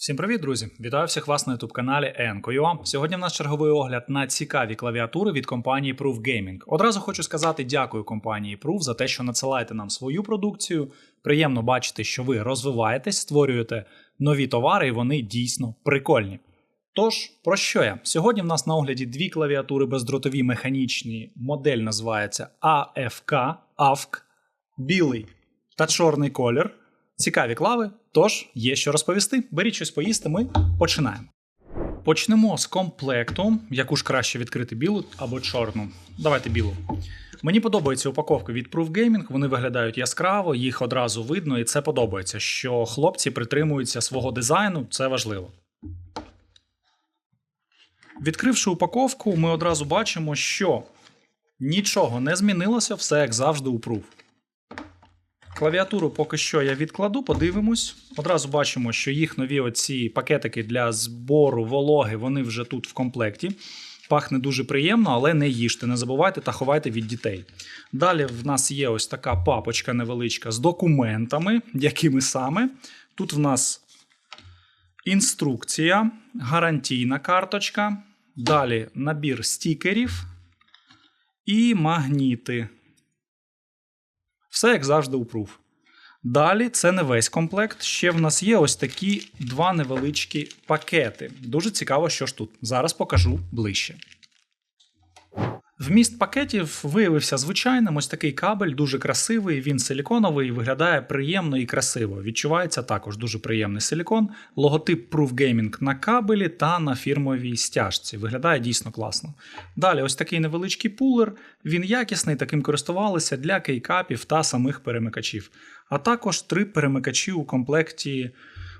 Всім привіт, друзі! Вітаю всіх вас на youtube каналі Enco.ua. Сьогодні в нас черговий огляд на цікаві клавіатури від компанії Proof Gaming. Одразу хочу сказати дякую компанії Proof за те, що надсилаєте нам свою продукцію. Приємно бачити, що ви розвиваєтесь, створюєте нові товари, і вони дійсно прикольні. Тож, про що я? Сьогодні в нас на огляді дві клавіатури бездротові механічні. Модель називається AFK, AFK, білий та чорний колір. Цікаві клави, тож є що розповісти. Беріть щось поїсти, ми починаємо. Почнемо з комплекту, яку ж краще відкрити білу або чорну. Давайте білу. Мені подобаються упаковки від Proof Gaming, вони виглядають яскраво, їх одразу видно, і це подобається, що хлопці притримуються свого дизайну, це важливо. Відкривши упаковку, ми одразу бачимо, що нічого не змінилося, все як завжди у Proof. Клавіатуру поки що я відкладу, подивимось. Одразу бачимо, що їх нові оці пакетики для збору вологи, вони вже тут в комплекті. Пахне дуже приємно, але не їжте, не забувайте та ховайте від дітей. Далі в нас є ось така папочка невеличка з документами, якими саме. Тут в нас інструкція, гарантійна карточка. Далі набір стікерів і магніти. Все як завжди у пруф. Далі це не весь комплект. Ще в нас є ось такі два невеличкі пакети. Дуже цікаво, що ж тут. Зараз покажу ближче. Вміст пакетів виявився звичайним. Ось такий кабель, дуже красивий. Він силіконовий, виглядає приємно і красиво. Відчувається також дуже приємний силікон. Логотип Proof Gaming на кабелі та на фірмовій стяжці. Виглядає дійсно класно. Далі, ось такий невеличкий пулер. Він якісний, таким користувалися для кейкапів та самих перемикачів. А також три перемикачі у комплекті.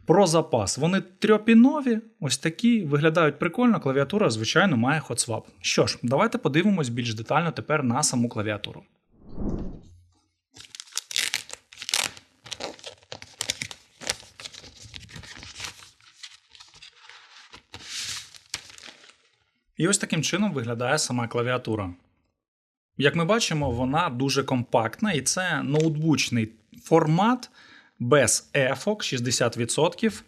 Про запас. Вони трьопінові, ось такі, виглядають прикольно. Клавіатура, звичайно, має хотсвап. Що ж, давайте подивимось більш детально тепер на саму клавіатуру. І ось таким чином виглядає сама клавіатура. Як ми бачимо, вона дуже компактна і це ноутбучний формат без ефок 60%.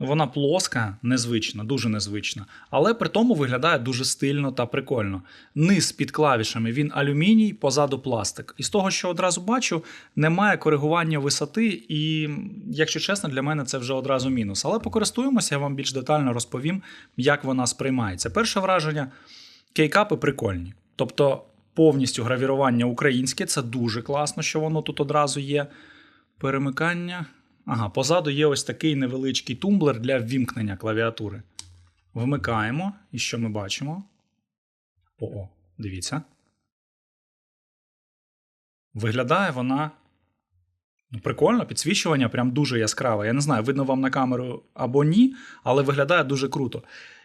Вона плоска, незвична, дуже незвична, але при тому виглядає дуже стильно та прикольно. Низ під клавішами він алюміній, позаду пластик. І з того, що одразу бачу, немає коригування висоти, і, якщо чесно, для мене це вже одразу мінус. Але покористуємося, я вам більш детально розповім, як вона сприймається. Перше враження: кейкапи прикольні. Тобто повністю гравірування українське, це дуже класно, що воно тут одразу є. Перемикання. Ага, позаду є ось такий невеличкий тумблер для ввімкнення клавіатури. Вмикаємо, і що ми бачимо? О, дивіться. Виглядає вона. Ну, Прикольно, підсвічування прям дуже яскраве. Я не знаю, видно вам на камеру або ні, але виглядає дуже круто.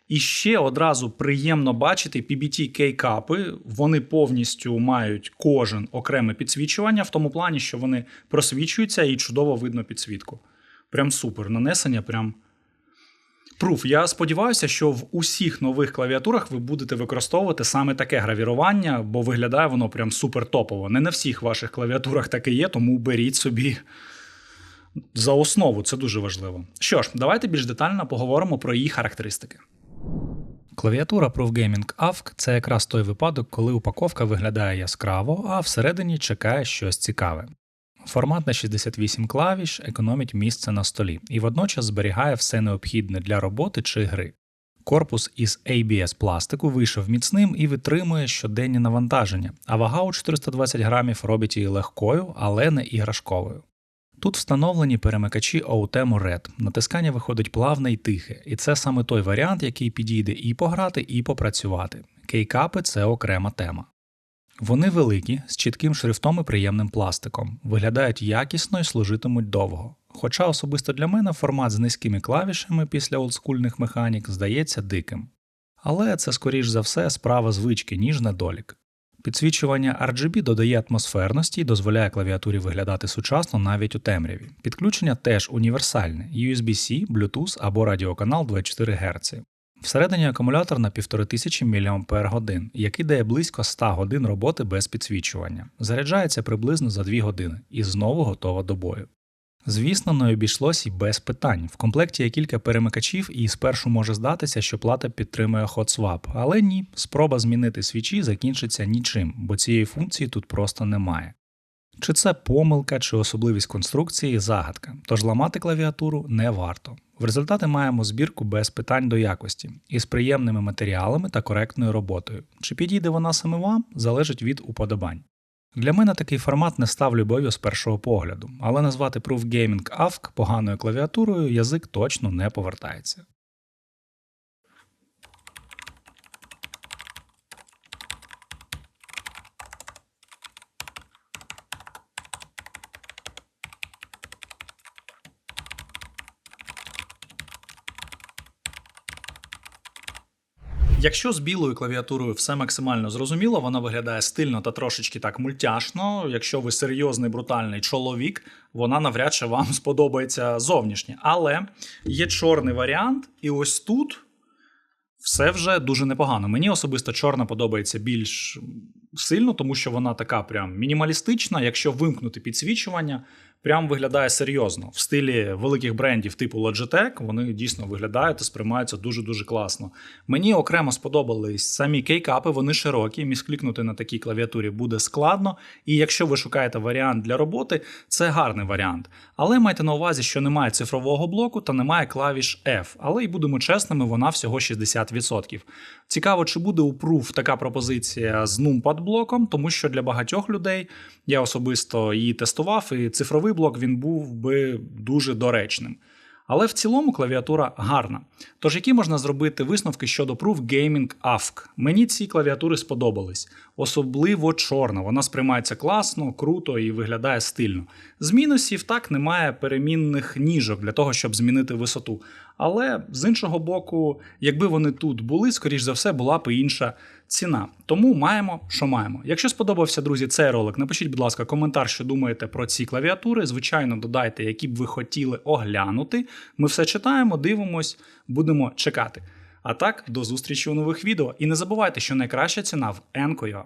І ще одразу приємно бачити PBT кейкапи. Вони повністю мають кожен окреме підсвічування, в тому плані, що вони просвічуються і чудово видно підсвітку. Прям супер. Нанесення, прям. Пруф. Я сподіваюся, що в усіх нових клавіатурах ви будете використовувати саме таке гравірування, бо виглядає воно прям супер топово. Не на всіх ваших клавіатурах таке є, тому беріть собі за основу, це дуже важливо. Що ж, давайте більш детально поговоримо про її характеристики. Клавіатура Proof Gaming AVK – це якраз той випадок, коли упаковка виглядає яскраво, а всередині чекає щось цікаве. Формат на 68 клавіш економить місце на столі і водночас зберігає все необхідне для роботи чи гри. Корпус із ABS пластику вийшов міцним і витримує щоденні навантаження, а вага у 420 грамів робить її легкою, але не іграшковою. Тут встановлені перемикачі OTEMO Red. Натискання виходить плавне і тихе, і це саме той варіант, який підійде і пограти, і попрацювати. Кейкапи це окрема тема. Вони великі, з чітким шрифтом і приємним пластиком, виглядають якісно і служитимуть довго. Хоча особисто для мене формат з низькими клавішами після олдскульних механік здається диким. Але це, скоріш за все, справа звички, ніж недолік. Підсвічування RGB додає атмосферності і дозволяє клавіатурі виглядати сучасно навіть у темряві. Підключення теж універсальне: USB-C, Bluetooth або радіоканал 24 Гц. Всередині акумулятор на 1500 мАч, який дає близько 100 годин роботи без підсвічування. Заряджається приблизно за 2 години і знову готова до бою. Звісно, не обійшлось і без питань. В комплекті є кілька перемикачів, і спершу може здатися, що плата підтримує HotSwap. Але ні, спроба змінити свічі закінчиться нічим, бо цієї функції тут просто немає. Чи це помилка, чи особливість конструкції загадка, тож ламати клавіатуру не варто. В результаті маємо збірку без питань до якості із приємними матеріалами та коректною роботою. Чи підійде вона саме вам, залежить від уподобань. Для мене такий формат не став любов'ю з першого погляду, але назвати Proof Gaming AVK поганою клавіатурою язик точно не повертається. Якщо з білою клавіатурою все максимально зрозуміло, вона виглядає стильно та трошечки так мультяшно. Якщо ви серйозний брутальний чоловік, вона навряд чи вам сподобається зовнішнє. Але є чорний варіант, і ось тут все вже дуже непогано. Мені особисто чорна подобається більш сильно, тому що вона така прям мінімалістична. Якщо вимкнути підсвічування, прям виглядає серйозно. В стилі великих брендів типу Logitech вони дійсно виглядають і сприймаються дуже-дуже класно. Мені окремо сподобались самі кейкапи, вони широкі. Місклікнути на такій клавіатурі буде складно. І якщо ви шукаєте варіант для роботи, це гарний варіант. Але майте на увазі, що немає цифрового блоку та немає клавіш F. Але і будемо чесними, вона всього 60%. Цікаво, чи буде у Proof така пропозиція з numpad блоком, тому що для багатьох людей я особисто її тестував, і цифровий блок він був би дуже доречним. Але в цілому клавіатура гарна. Тож, які можна зробити висновки щодо Proof Gaming AVK? Мені ці клавіатури сподобались, особливо чорна. Вона сприймається класно, круто і виглядає стильно. З мінусів так немає перемінних ніжок для того, щоб змінити висоту. Але з іншого боку, якби вони тут були, скоріш за все, була б інша ціна. Тому маємо, що маємо. Якщо сподобався, друзі, цей ролик, напишіть, будь ласка, коментар, що думаєте про ці клавіатури. Звичайно, додайте, які б ви хотіли оглянути. Ми все читаємо, дивимось, будемо чекати. А так, до зустрічі у нових відео. І не забувайте, що найкраща ціна в Енкойо.